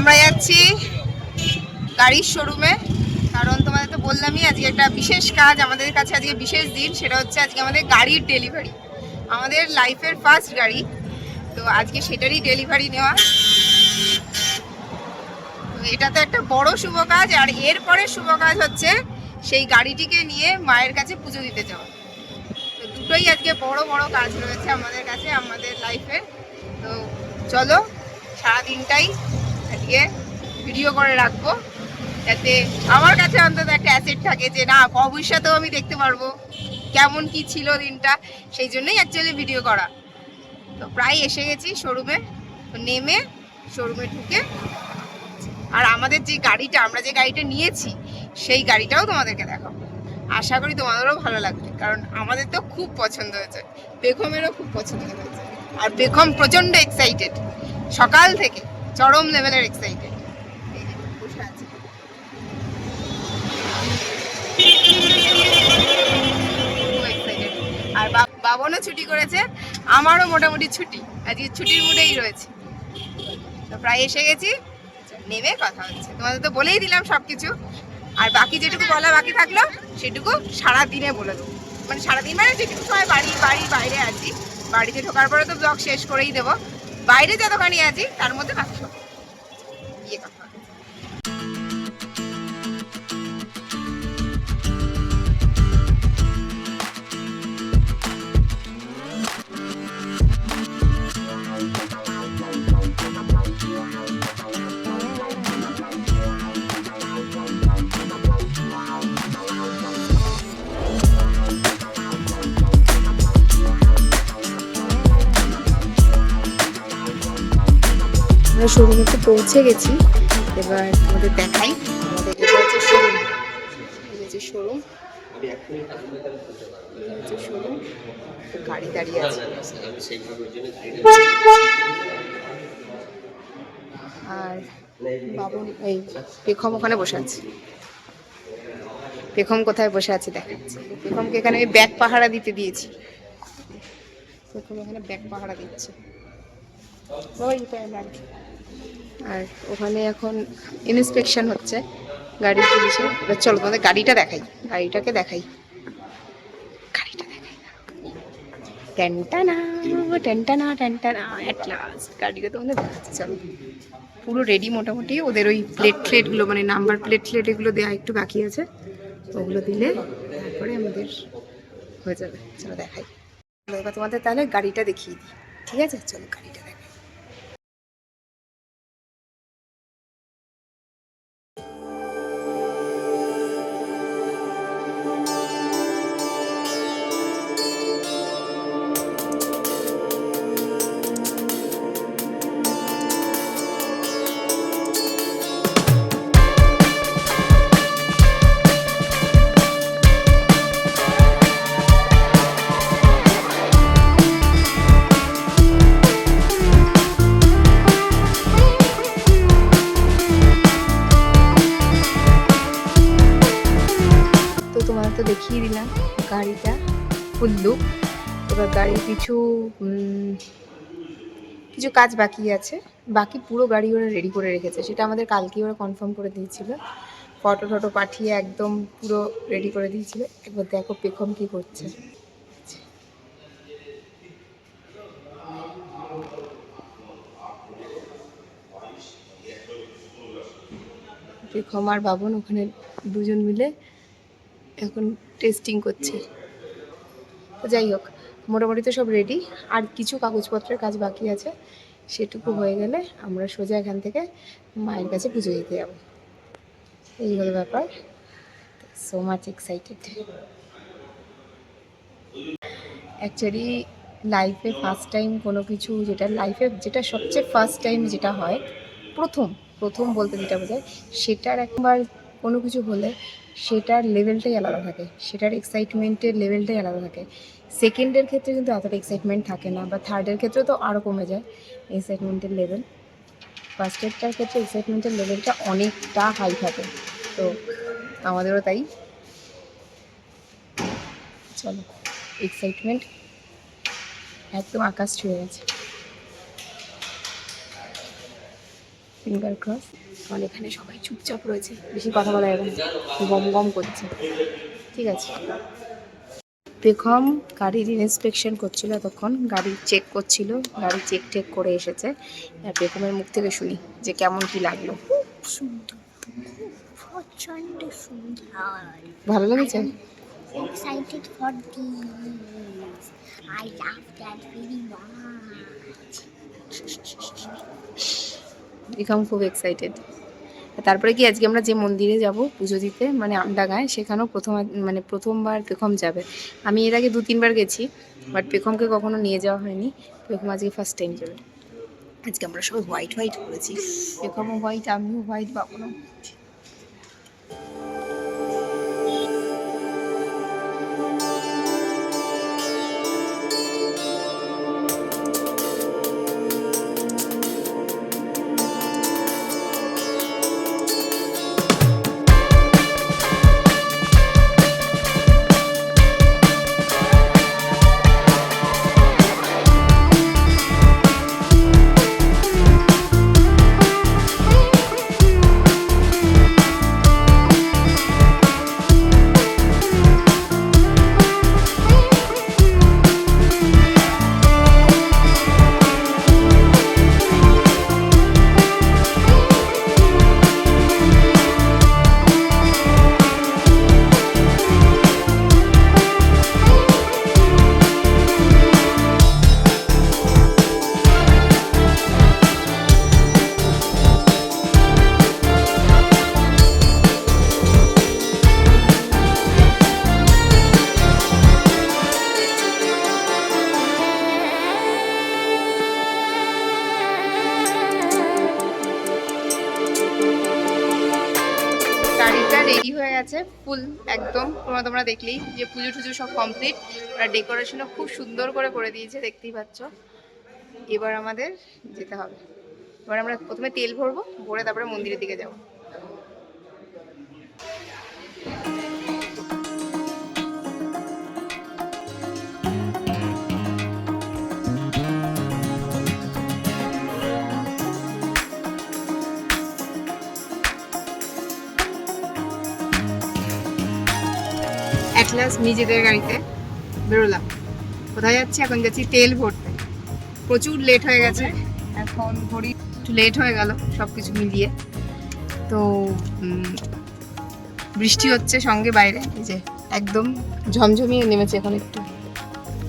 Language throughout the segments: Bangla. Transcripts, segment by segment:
আমরা যাচ্ছি গাড়ির শোরুমে কারণ তোমাদের তো বললামই, আজকে একটা বিশেষ কাজ আমাদের কাছে আজকে বিশেষ দিন, সেটা হচ্ছে আজকে আমাদের গাড়ির ডেলিভারি আমাদের লাইফের ফার্স্ট গাড়ি। তো আজকে সেটারই ডেলিভারি নেওয়া। তো এটা তো একটা বড় শুভ কাজ, আর এরপরে শুভ কাজ হচ্ছে সেই গাড়িটিকে নিয়ে মায়ের কাছে পুজো দিতে যাওয়া। তো দুটোই আজকে বড় বড় কাজ রয়েছে আমাদের কাছে, আমাদের লাইফে তো চলো, সারাদিনটাই আজকে ভিডিও করে রাখব। যাতে আমার কাছে অন্তত একটা অ্যাসেট থাকে যে, না, ভবিষ্যতেও আমি দেখতে পারব কেমন কি ছিল দিনটা। সেই জন্যই অ্যাকচুয়ালি ভিডিও করা। তো প্রায় এসে গেছি শোরুমে নেমে শোরুমে ঢুকে আর আমাদের যে গাড়িটা, আমরা যে গাড়িটা নিয়েছি, সেই গাড়িটাও তোমাদেরকে দেখাবো। আশা করি তোমাদেরও ভালো লাগবে, কারণ আমাদের তো খুব পছন্দ হয়েছে। বেগমেরও খুব পছন্দ হয়েছে। আর বেগম প্রচণ্ড এক্সাইটেড সকাল থেকে চরম লেভেলের এক্সাইটেড বসে আছে। আর বাবনও ছুটি করেছে, আমারও মোটামুটি ছুটি। আজকে ছুটির মুডেই রয়েছে। তো প্রায় এসে গেছি, নেমে কথা হচ্ছে। তোমাদের তো বলেই দিলাম সব কিছু আর বাকি যেটুকু বলা বাকি থাকল, সেটুকু সারা দিনে বলে দেবো। মানে সারাদিন মানে যেটুকু সময় বাড়ি বাড়ির বাইরে আছি। বাড়িতে ঢোকার পরে তো ব্লগ শেষ করেই দেবো। বাইরে যতখানি আছি তার মধ্যে বাকি সব। কথা আমরা শোরুমে পৌঁছে গেছি। এবার তোমাদের দেখাই। আমাদের শোরুম। শোরুম। গাড়ি দাঁড়িয়ে আছে। আর বাবন এই পেখম ওখানে বসে আছে। পেখম কোথায় বসে আছে দেখাচ্ছি। পেখমকে এখানে আমি ব্যাগ পাহারা দিতে দিয়েছি। পেখম এখানে ব্যাগ পাহারা দিচ্ছে। ওই প্যান্ট আর ওখানে এখন ইন্সপেকশন হচ্ছে গাড়ির পুলিশে এবার চলো তোমাদের গাড়িটা দেখাই। গাড়িটাকে দেখাই। গাড়িটা দেখাই। অ্যাট লাস্ট গাড়িটা চলো। পুরো রেডি মোটামুটি। ওদের ওই প্লেট মানে নাম্বার প্লেট প্লেট এগুলো দেওয়া একটু বাকি আছে। ওগুলো দিলে তারপরে আমাদের হয়ে যাবে। দেখাই। তোমাদের তাহলে গাড়িটা দেখিয়ে দিই। ঠিক আছে? চলো গাড়িটা লুক এবার গাড়ির কিছু কিছু কাজ বাকি আছে। বাকি পুরো গাড়ি ওরা রেডি করে রেখেছে। সেটা আমাদের কালকে ওরা কনফার্ম করে দিয়েছিল। ফটো টটো পাঠিয়ে একদম পুরো রেডি করে দিয়েছিল। একবার দেখো পেখম কি করছে। পেখম আর বাবন ওখানে দুজন মিলে এখন টেস্টিং করছে। যাই হোক, মোটামুটি তো সব রেডি আর কিছু কাগজপত্রের কাজ বাকি আছে, সেটুকু হয়ে গেলে আমরা সোজা এখান থেকে মায়ের কাছে পুজো দিতে যাব। এই হলো ব্যাপার। সো মাচ এক্সাইটেড অ্যাকচুয়ালি লাইফে ফার্স্ট টাইম কোনো কিছু যেটা লাইফে যেটা সবচেয়ে ফার্স্ট টাইম যেটা হয়, প্রথম প্রথম বলতে যেটা বোঝায়, সেটার একবার কোনো কিছু হলে সেটার লেভেলটাই আলাদা থাকে, সেটার এক্সাইটমেন্টের লেভেলটাই আলাদা থাকে। সেকেন্ডের ক্ষেত্রে কিন্তু এতটা এক্সাইটমেন্ট থাকে না বা থার্ডের ক্ষেত্রে তো আরও কমে যায় এক্সাইটমেন্টের লেভেল ফার্স্টেরটার ক্ষেত্রে এক্সাইটমেন্টের লেভেলটা অনেকটা হাই থাকে, তো আমাদেরও তাই। চলো এক্সাইটমেন্ট একদম আকাশ ছুঁয়ে গেছে। ফিঙ্গার ক্রস কারণ এখানে সবাই চুপচাপ রয়েছে, বেশি কথা বলা যাবে গম গম করছে। ঠিক আছে। বেগম গাড়ির ইন্সপেকশন করছিল তখন, গাড়ি চেক করছিল, গাড়ি চেক টেক করে এসেছে। আর বেগমের মুখ থেকে শুনি যে কেমন কি লাগল। ভালো লেগেছে? Excited for these. I love. Begum খুব এক্সাইটেড তারপরে কি, আজকে আমরা যে মন্দিরে যাব পুজো দিতে মানে আমডাঙ্গায়, সেখানেও প্রথম মানে প্রথমবার পেখম যাবে। আমি এর আগে দু তিনবার গেছি বাট পেখমকে কখনো নিয়ে যাওয়া হয়নি। পেখম আজকে ফার্স্ট টাইম যাবে আজকে আমরা সবাই হোয়াইট হোয়াইট করেছি পেখমও হোয়াইট আমিও হোয়াইট বাবনও গেছে ফুল একদম। তোমরা তোমরা দেখলেই যে পুজো টুজো সব কমপ্লিট ওরা ডেকোরেশনও খুব সুন্দর করে করে দিয়েছে, দেখতেই পাচ্ছ। এবার আমাদের যেতে হবে। এবার আমরা প্রথমে তেল ভরবো, ভরে তারপরে মন্দিরের দিকে যাব। অ্যাটলাস নিজেদের গাড়িতে বেরোলাম। কোথায় যাচ্ছি? এখন যাচ্ছি তেল ভরতে। প্রচুর লেট হয়ে গেছে। এখন ঘড়ি একটু লেট হয়ে গেল সব কিছু মিলিয়ে। তো বৃষ্টি হচ্ছে সঙ্গে বাইরে। এই যে একদম ঝমঝমিয়ে নেমেছে এখন একটু।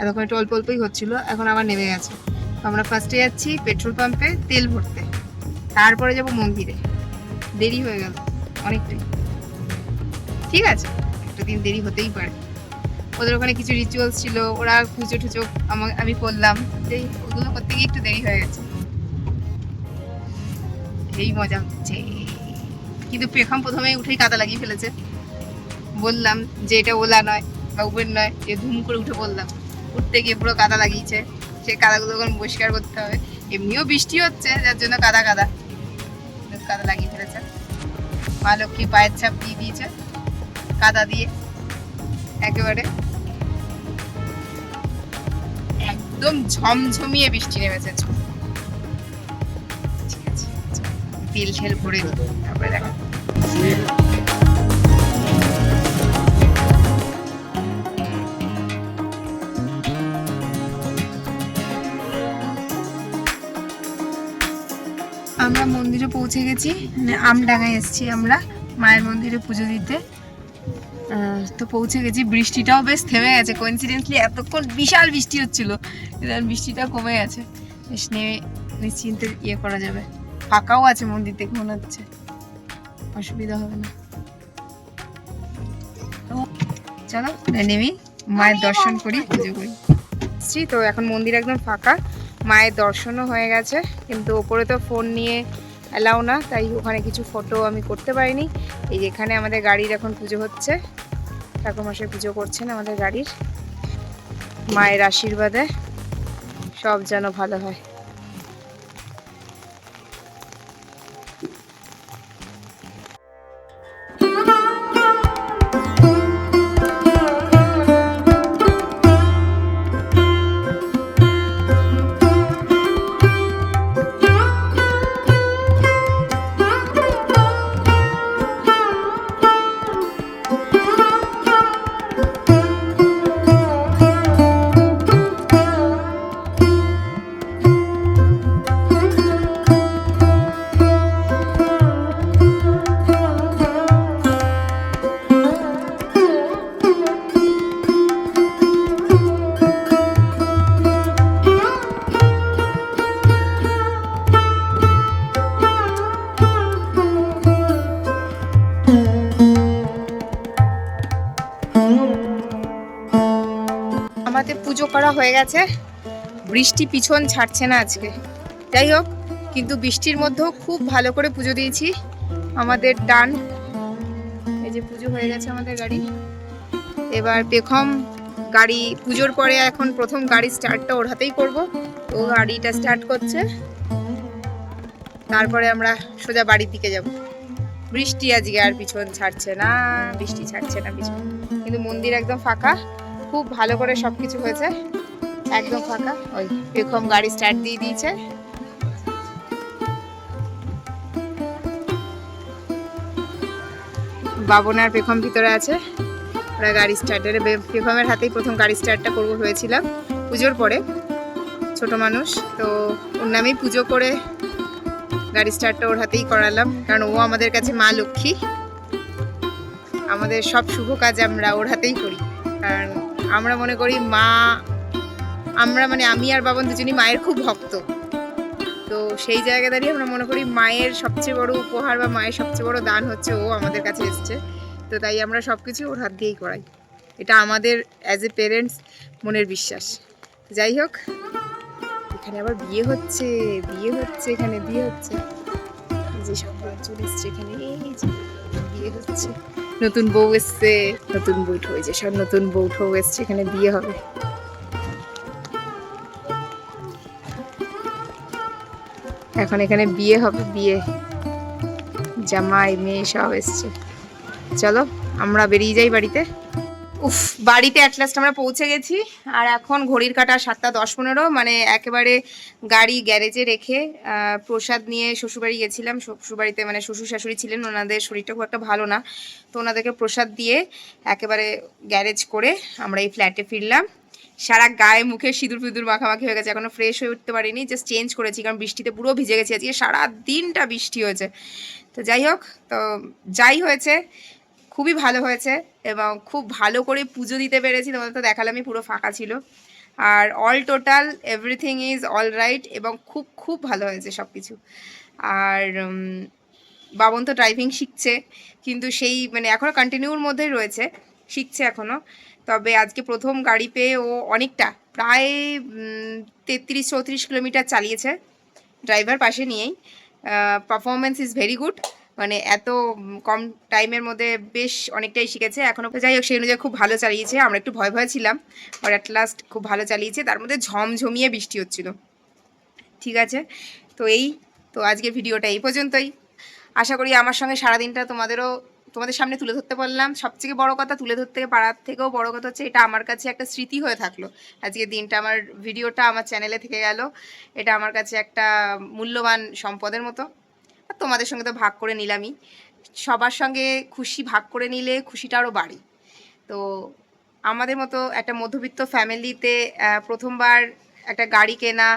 এতক্ষণ একটু অল্প অল্পই হচ্ছিল, এখন আবার নেমে গেছে। আমরা ফার্স্টে যাচ্ছি পেট্রোল পাম্পে তেল ভরতে। তারপরে যাব মন্দিরে। দেরি হয়ে গেল অনেকটাই। ঠিক আছে? দিন দেরি হতেই পারে। ওদের ওখানে কিছু রিচুয়ালস ছিল, ওরা পুজো টুজো আমা- করলাম। ওগুলো করতে গিয়ে একটু দেরি হয়ে গেছে। এই মজা হচ্ছে। কিন্তু পেখম প্রথমেই উঠেই কাদা লাগিয়ে ফেলেছে। বললাম যে এটা ওলা নয় বা উবের নয়, যে ধুম করে উঠে বললাম। উঠতে গিয়ে পুরো কাদা লাগিয়েছে। সে কাদাগুলো এখন পরিষ্কার করতে হবে। এমনিও বৃষ্টি হচ্ছে, যার জন্য কাদা কাদা। কাদা লাগিয়ে ফেলেছে। মা লক্ষ্মী পায়ের ছাপ দিয়ে দিয়েছে। কাদা দিয়ে একেবারে একদম ঝমঝমিয়ে বৃষ্টি নেমেছে। ঠিক আছে তেল ঠেল ভরে তারপরে আমরা মন্দিরে পৌঁছে গেছি মানে আমডাঙ্গায় এসেছি আমরা, মায়ের মন্দিরে পুজো দিতে। তো পৌঁছে গেছি। বৃষ্টিটাও বেশ থেমে গেছে। কোইন্সিডেন্টলি এতক্ষণ বিশাল বৃষ্টি হচ্ছিল। বৃষ্টিটা কমে গেছে। বেশ নেমে নিশ্চিন্তে ইয়ে করা যাবে। ফাঁকাও আছে মন্দির দেখে মনে হচ্ছে। অসুবিধা হবে না। চলো নেমি মায়ের দর্শন করি, পুজো করি। শ্রী তো, এখন মন্দির একদম ফাঁকা। মায়ের দর্শনও হয়ে গেছে। কিন্তু ওপরে তো ফোন নিয়ে অ্যালাউ না, তাই ওখানে কিছু ফটো আমি করতে পারিনি। এই যেখানে আমাদের গাড়ির এখন পুজো হচ্ছে। ঠাকুরমশাই পুজো করছেন আমাদের গাড়ির। মায়ের আশীর্বাদে সব যেন ভালো হয়। করা হয়ে গেছে। বৃষ্টি পিছন ছাড়ছে না আজকে। যাই হোক, কিন্তু বৃষ্টির মধ্যেও খুব ভালো করে পুজো দিয়েছি। আমাদের ডান, এই যে পুজো হয়ে গেছে আমাদের গাড়ি। এবার পেখম গাড়ি, পুজোর পরে এখন প্রথম গাড়ি স্টার্টটা ওর হাতেই করব। ও গাড়িটা স্টার্ট করছে। তারপরে আমরা সোজা বাড়ির দিকে যাব। বৃষ্টি আজকে আর পিছন ছাড়ছে না, বৃষ্টি ছাড়ছে না, পিছন। কিন্তু মন্দির একদম ফাঁকা। খুব ভালো করে সব কিছু হয়েছে। একদম ফাঁকা। ওই পেখম গাড়ি স্টার্ট দিয়ে দিয়েছে। বাবন আর পেখম ভিতরে আছে। ওরা গাড়ি স্টার্ট স্টার্টের পেখমের হাতেই প্রথম গাড়ি স্টার্টটা করব হয়েছিলাম পুজোর পরে। ছোট মানুষ। তো ওর নামেই পুজো করে গাড়ি স্টার্টটা ওর হাতেই করালাম। কারণ ও আমাদের কাছে মা লক্ষ্মী। আমাদের সব শুভ কাজ আমরা ওর হাতেই করি। কারণ আমরা মনে করি মা, আমরা মানে আমি আর বাবন দুজনই মায়ের খুব ভক্ত। তো সেই জায়গা দাঁড়িয়ে আমরা মনে করি মায়ের সবচেয়ে বড় উপহার বা মায়ের সবচেয়ে বড় দান হচ্ছে ও আমাদের কাছে এসছে। তো তাই আমরা সব কিছু ওর হাত দিয়েই করাই। এটা আমাদের অ্যাজ এ পেরেন্টস মনের বিশ্বাস। যাই হোক, এখানে আবার বিয়ে হচ্ছে বিয়ে হচ্ছে এখানে, বিয়ে হচ্ছে। যে এসছে এখানে এই যে বিয়ে হচ্ছে, নতুন বউ এসছে, নতুন বৈঠো এই যে সব নতুন বৌঠো এসছে, এখানে বিয়ে হবে। এখন এখানে বিয়ে হবে, বিয়ে। জামাই, মেয়ে সব এসছে। চলো, আমরা বেরিয়ে যাই বাড়িতে। উফ, বাড়িতে অ্যাট লাস্ট আমরা পৌঁছে গেছি। আর এখন ঘড়ির কাটা সাতটা দশ পনেরো মানে একেবারে গাড়ি গ্যারেজে রেখে প্রসাদ নিয়ে শ্বশুরবাড়ি গেছিলাম। শ্বশুরবাড়িতে মানে শ্বশুর শাশুড়ি ছিলেন, ওনাদের শরীরটা খুব একটা ভালো না। তো ওনাদেরকে প্রসাদ দিয়ে একেবারে গ্যারেজ করে আমরা এই ফ্ল্যাটে ফিরলাম। সারা গায়ে মুখে সিঁদুর ফিঁদুর মাখামাখি হয়ে গেছে। এখনও ফ্রেশ হয়ে উঠতে পারিনি জাস্ট চেঞ্জ করেছি, কারণ বৃষ্টিতে পুরো ভিজে গেছি। আজকে সারা দিনটা বৃষ্টি হয়েছে। তো যাই হোক, তো যাই হয়েছে খুবই ভালো হয়েছে এবং খুব ভালো করে পুজো দিতে পেরেছি, তোমাদের তো দেখালামই, পুরো ফাঁকা ছিল। আর all total everything is all right এবং খুব খুব ভালো হয়েছে সব কিছু আর বাবন তো ড্রাইভিং শিখছে, কিন্তু সেই মানে এখনও কন্টিনিউর মধ্যেই রয়েছে, শিখছে এখনও তবে আজকে প্রথম গাড়ি পেয়ে ও অনেকটা, প্রায় তেত্রিশ চৌত্রিশ কিলোমিটার চালিয়েছে ড্রাইভার পাশে নিয়েই। পারফরমেন্স ইজ ভেরি গুড মানে এত কম টাইমের মধ্যে বেশ অনেকটাই শিখেছে। এখনও যাই হোক, সেই অনুযায়ী খুব ভালো চালিয়েছে। আমরা একটু ভয় ভয় ছিলাম আর অ্যাট লাস্ট খুব ভালো চালিয়েছে। তার মধ্যে ঝমঝমিয়ে বৃষ্টি হচ্ছিল। ঠিক আছে? তো এই, তো আজকের ভিডিওটা এই পর্যন্তই। আশা করি আমার সঙ্গে সারাদিনটা তোমাদেরও তোমাদের সামনে তুলে ধরতে পারলাম। সবথেকে বড় কথা তুলে ধরতে পারার থেকেও বড় কথা হচ্ছে, এটা আমার কাছে একটা স্মৃতি হয়ে থাকল। আজকের দিনটা আমার ভিডিওটা আমার চ্যানেলে থেকে গেল। এটা আমার কাছে একটা মূল্যবান সম্পদের মতো। তোমাদের সঙ্গে তো ভাগ করে নিলামই। সবার সঙ্গে খুশি ভাগ করে নিলে খুশিটা আরও বাড়ে। তো আমাদের মতো একটা মধ্যবিত্ত ফ্যামিলিতে প্রথমবার একটা গাড়ি কেনা,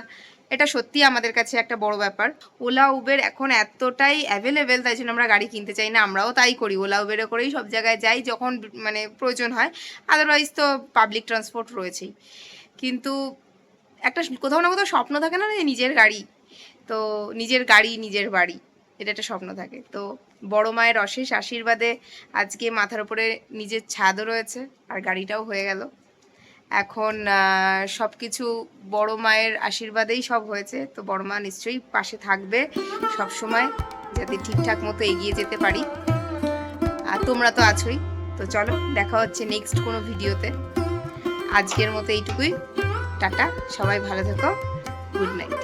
এটা সত্যি আমাদের কাছে একটা বড় ব্যাপার। ওলা, উবের এখন এতটাই অ্যাভেলেবেল তাই জন্য আমরা গাড়ি কিনতে চাই না, আমরাও তাই করি। ওলা, উবেরে করেই সব জায়গায় যাই, যখন মানে প্রয়োজন হয়। আদারওয়াইজ তো পাবলিক ট্রান্সপোর্ট রয়েছেই। কিন্তু একটা কোথাও না কোথাও স্বপ্ন থাকে না নিজের গাড়ি। তো নিজের গাড়ি, নিজের বাড়ি। এটা একটা স্বপ্ন থাকে। তো বড় মায়ের অশেষ আশীর্বাদে আজকে মাথার উপরে নিজের ছাদও রয়েছে আর গাড়িটাও হয়ে গেল। এখন সব কিছু বড় মায়ের আশীর্বাদেই সব হয়েছে। তো বড় মা নিশ্চয়ই পাশে থাকবে সব সময় যাতে ঠিকঠাক মতো এগিয়ে যেতে পারি। আর তোমরা তো আছোই। তো চলো, দেখা হচ্ছে নেক্সট কোনো ভিডিওতে। আজকের মতো এইটুকুই। টাটা, সবাই ভালো থেকো। Good night.